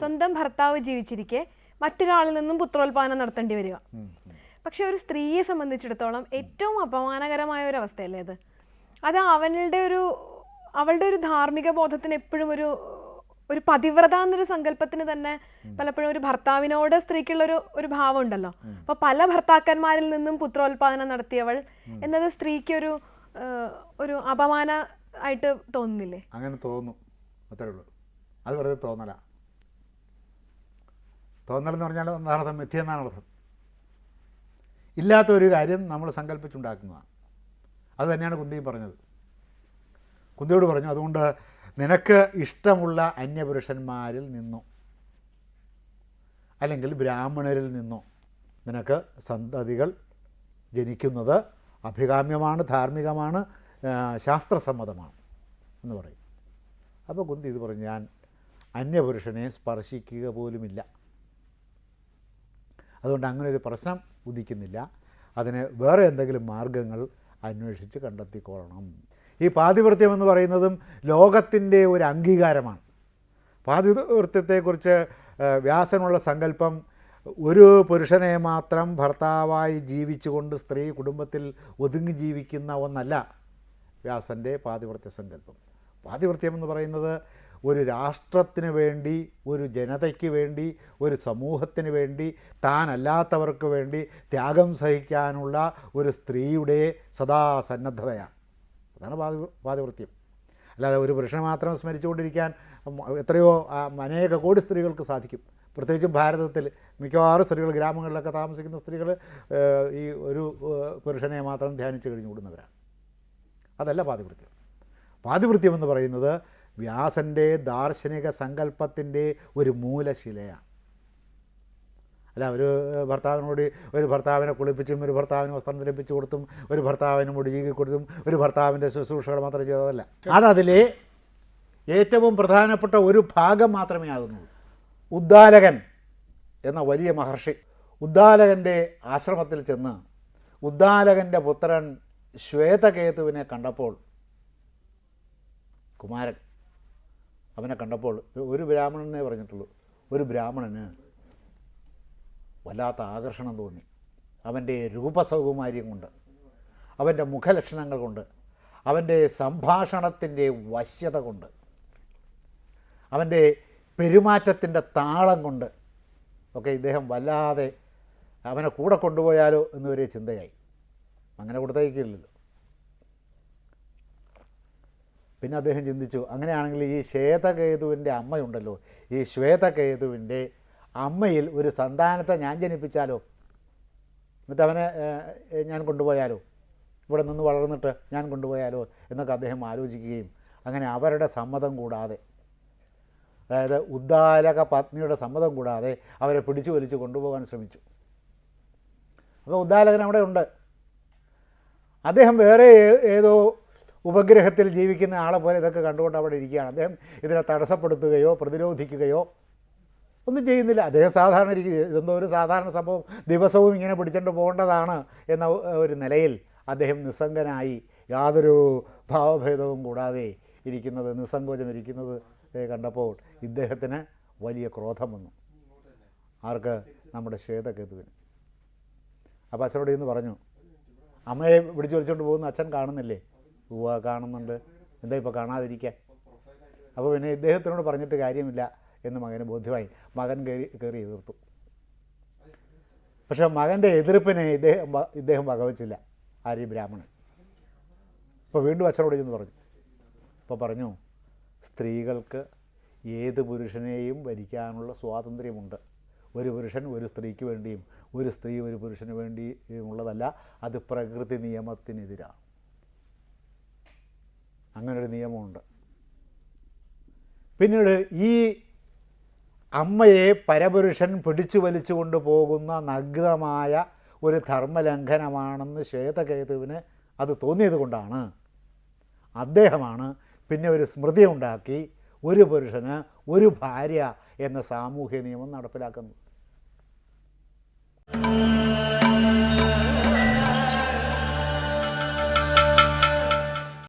സ്വന്തം ഭർത്താവ് ജീവിച്ചിരിക്കെ മറ്റൊരാളിൽ നിന്നും പുത്രോത്പാദനം നടത്തേണ്ടി വരിക. പക്ഷെ ഒരു സ്ത്രീയെ സംബന്ധിച്ചിടത്തോളം ഏറ്റവും അപമാനകരമായ ഒരു അവസ്ഥയല്ലേ അത് അത് അവളുടെ ഒരു അവളുടെ ഒരു ധാർമ്മിക ബോധത്തിന് എപ്പോഴും ഒരു ഒരു പതിവ്രത എന്നൊരു സങ്കല്പത്തിന് തന്നെ പലപ്പോഴും ഒരു ഭർത്താവിനോട് സ്ത്രീക്കുള്ള ഒരു ഒരു ഭാവം ഉണ്ടല്ലോ അപ്പൊ പല ഭർത്താക്കന്മാരിൽ നിന്നും പുത്രോത്പാദനം നടത്തിയവൾ എന്നത് സ്ത്രീക്ക് ഒരു ഒരു അപമാന ആയിട്ട് തോന്നുന്നില്ലേ? അങ്ങനെ തോന്നും. അത്രേ ഉള്ളൂ. അത് വെറുതെ തോന്നല. തോന്നലെന്ന് പറഞ്ഞാൽ എന്താണ് അർത്ഥം മിഥ്യ എന്നാണ് അർത്ഥം. ഇല്ലാത്ത ഒരു കാര്യം നമ്മൾ സങ്കല്പിച്ചുണ്ടാക്കുന്നതാണ്. അത് തന്നെയാണ് കുന്തിയും പറഞ്ഞത്. കുന്തിയോട് പറഞ്ഞു അതുകൊണ്ട് നിനക്ക് ഇഷ്ടമുള്ള അന്യപുരുഷന്മാരിൽ നിന്നോ? അല്ലെങ്കിൽ ബ്രാഹ്മണരിൽ നിന്നോ? നിനക്ക് സന്തതികൾ ജനിക്കുന്നത് അഭികാമ്യമാണ് ധാർമ്മികമാണ് ശാസ്ത്രസമ്മതമാണ്. എന്ന് പറയും. അപ്പോൾ കുന്തി ഇത് പറഞ്ഞു ഞാൻ അന്യപുരുഷനെ സ്പർശിക്കുക പോലുമില്ല. അതുകൊണ്ട് അങ്ങനെ ഒരു പ്രശ്നം ഉദിക്കുന്നില്ല. അതിന് വേറെ എന്തെങ്കിലും മാർഗങ്ങൾ അന്വേഷിച്ച് കണ്ടെത്തിക്കൊള്ളണം ഈ പാതിവൃത്യം എന്ന് പറയുന്നതും ലോകത്തിന്റെ ഒരു അംഗീകാരമാണ്. പാതിവൃത്യത്തെക്കുറിച്ച് വ്യാസനുള്ള സങ്കല്പം ഒരു പുരുഷനെ മാത്രം ഭർത്താവായി ജീവിച്ചുകൊണ്ട് സ്ത്രീ കുടുംബത്തിൽ ഒതുങ്ങി ജീവിക്കുന്ന ഒന്നല്ല വ്യാസന്റെ പാതിവൃത്യ സങ്കല്പം. പാതിവൃത്യം എന്ന് പറയുന്നത് ഒരു രാഷ്ട്രത്തിന് വേണ്ടി ഒരു ജനതയ്ക്ക് വേണ്ടി ഒരു സമൂഹത്തിന് വേണ്ടി താനല്ലാത്തവർക്ക് വേണ്ടി ത്യാഗം സഹിക്കാനുള്ള ഒരു സ്ത്രീയുടെ സദാ സന്നദ്ധതയാണ്. അതാണ് പാതി പാതിവൃത്യം അല്ലാതെ ഒരു പുരുഷനെ മാത്രം സ്മരിച്ചുകൊണ്ടിരിക്കാൻ എത്രയോ അനേക കോടി സ്ത്രീകൾക്ക് സാധിക്കും. പ്രത്യേകിച്ചും ഭാരതത്തിൽ മിക്കവാറും സ്ത്രീകൾ ഗ്രാമങ്ങളിലൊക്കെ താമസിക്കുന്ന സ്ത്രീകൾ ഈ ഒരു പുരുഷനെ മാത്രം ധ്യാനിച്ച് കഴിഞ്ഞു കൂടുന്നവരാണ് അതല്ല പാതിവൃത്യം പാതിവൃത്യം എന്ന് പറയുന്നത് വ്യാസന്റെ ദാർശനിക സങ്കല്പത്തിന്റെ ഒരു മൂലശിലയാണ്. അല്ല ഒരു ഭർത്താവിനോട് ഒരു ഭർത്താവിനെ കുളിപ്പിച്ചും ഒരു ഭർത്താവിന് വസ്ത്രം ധരിപ്പിച്ചു കൊടുത്തും ഒരു ഭർത്താവിന് മുടി ചീകി കൊടുത്തും ഒരു ഭർത്താവിന്റെ ശുശ്രൂഷകൾ മാത്രം ചെയ്തതല്ല അതതിലെ ഏറ്റവും പ്രധാനപ്പെട്ട ഒരു ഭാഗം മാത്രമേ ആകുന്നുള്ളൂ. ഉദ്ദാലകൻ എന്ന വലിയ മഹർഷി ഉദ്ദാലകന്റെ ആശ്രമത്തിൽ ചെന്ന് ഉദ്ദാലകന്റെ പുത്രൻ ശ്വേതകേതുവിനെ കണ്ടപ്പോൾ കുമാരൻ അവനെ കണ്ടപ്പോൾ ഒരു ബ്രാഹ്മണനെ പറഞ്ഞിട്ടുള്ളൂ. ഒരു ബ്രാഹ്മണന് വല്ലാത്ത ആകർഷണം തോന്നി. അവന്റെ രൂപസൗകുമാര്യം കൊണ്ട് അവന്റെ മുഖലക്ഷണങ്ങൾ കൊണ്ട് അവന്റെ സംഭാഷണത്തിന്റെ വശ്യത കൊണ്ട് അവന്റെ പെരുമാറ്റത്തിന്റെ താളം കൊണ്ട് ഒക്കെ ഇദ്ദേഹം വല്ലാതെ അവനെ കൂടെ കൊണ്ടുപോയാലോ എന്നൊരു ചിന്തയായി. അങ്ങനെ കൊടുത്തേക്കില്ലല്ലോ. പിന്നെ അദ്ദേഹം ചിന്തിച്ചു അങ്ങനെയാണെങ്കിൽ ഈ ശ്വേതകേതുവിന്റെ അമ്മയുണ്ടല്ലോ. ഈ ശ്വേതകേതുവിന്റെ അമ്മയിൽ ഒരു സന്താനത്തെ ഞാൻ ജനിപ്പിച്ചാലോ? എന്നിട്ട് അവനെ ഞാൻ കൊണ്ടുപോയാലോ? ഇവിടെ നിന്ന് വളർന്നിട്ട് ഞാൻ കൊണ്ടുപോയാലോ? എന്നൊക്കെ അദ്ദേഹം ആലോചിക്കുകയും അങ്ങനെ അവരുടെ സമ്മതം കൂടാതെ അതായത് ഉദ്ദാലക പത്നിയുടെ സമ്മതം കൂടാതെ അവരെ പിടിച്ചു വലിച്ചു കൊണ്ടുപോകാൻ ശ്രമിച്ചു. അപ്പോൾ ഉദ്ദാലകൻ അവിടെ ഉണ്ട്. അദ്ദേഹം വേറെ ഏതോ ഉപഗ്രഹത്തിൽ ജീവിക്കുന്ന ആളെ പോലെ ഇതൊക്കെ കണ്ടുകൊണ്ട് അവിടെ ഇരിക്കുകയാണ്. അദ്ദേഹം ഇതിനെ തടസ്സപ്പെടുത്തുകയോ പ്രതിരോധിക്കുകയോ ഒന്നും ചെയ്യുന്നില്ല. അദ്ദേഹം സാധാരണ രീതി ഇതെന്തോ ഒരു സാധാരണ സംഭവം. ദിവസവും ഇങ്ങനെ പിടിച്ചുകൊണ്ട് പോകേണ്ടതാണ് എന്ന ഒരു നിലയിൽ അദ്ദേഹം നിസ്സംഗനായി യാതൊരു ഭാവഭേദവും കൂടാതെ ഇരിക്കുന്നത് നിസ്സങ്കോചം ഇരിക്കുന്നത് കണ്ടപ്പോൾ ഇദ്ദേഹത്തിന് വലിയ ക്രോധം വന്നു. ആർക്ക്? നമ്മുടെ ശ്വേതകേതുവിന്. അപ്പോൾ അച്ഛനോട് ഇന്ന് പറഞ്ഞു അമ്മയെ പിടിച്ചു വലിച്ചുകൊണ്ട് പോകുന്ന അച്ഛൻ കാണുന്നില്ലേ? ഉവ്വ കാണുന്നുണ്ട്. എന്താ ഇപ്പോൾ കാണാതിരിക്കാൻ? അപ്പോൾ പിന്നെ ഇദ്ദേഹത്തിനോട് പറഞ്ഞിട്ട് കാര്യമില്ല എന്ന് മകന് ബോധ്യമായി. മകൻ കയറി കയറി എതിർത്തു. പക്ഷേ മകന്റെ എതിർപ്പിനെ ഇദ്ദേഹം ഇദ്ദേഹം വകവച്ചില്ല ആര്യ ബ്രാഹ്മണൻ. അപ്പോൾ വീണ്ടും അച്ഛനോട് ചെന്ന് പറഞ്ഞു. അപ്പോൾ പറഞ്ഞു സ്ത്രീകൾക്ക് ഏത് പുരുഷനെയും ഭരിക്കാനുള്ള സ്വാതന്ത്ര്യമുണ്ട്. ഒരു പുരുഷൻ ഒരു സ്ത്രീക്ക് വേണ്ടിയും ഒരു സ്ത്രീ ഒരു പുരുഷന് വേണ്ടിയും ഉള്ളതല്ല അത് പ്രകൃതി നിയമത്തിനെതിരാണ്. അങ്ങനൊരു നിയമമുണ്ട്. പിന്നീട് ഈ അമ്മയെ പരപുരുഷൻ പിടിച്ചു വലിച്ചു കൊണ്ടുപോകുന്ന നഗ്നമായ ഒരു ധർമ്മലംഘനമാണെന്ന് ശ്വേതകേതുവിന് അത് തോന്നിയത് കൊണ്ടാണ്. അദ്ദേഹമാണ് പിന്നെ ഒരു സ്മൃതി ഉണ്ടാക്കി ഒരു പുരുഷന് ഒരു ഭാര്യ എന്ന സാമൂഹ്യ നിയമം നടപ്പിലാക്കുന്നത്.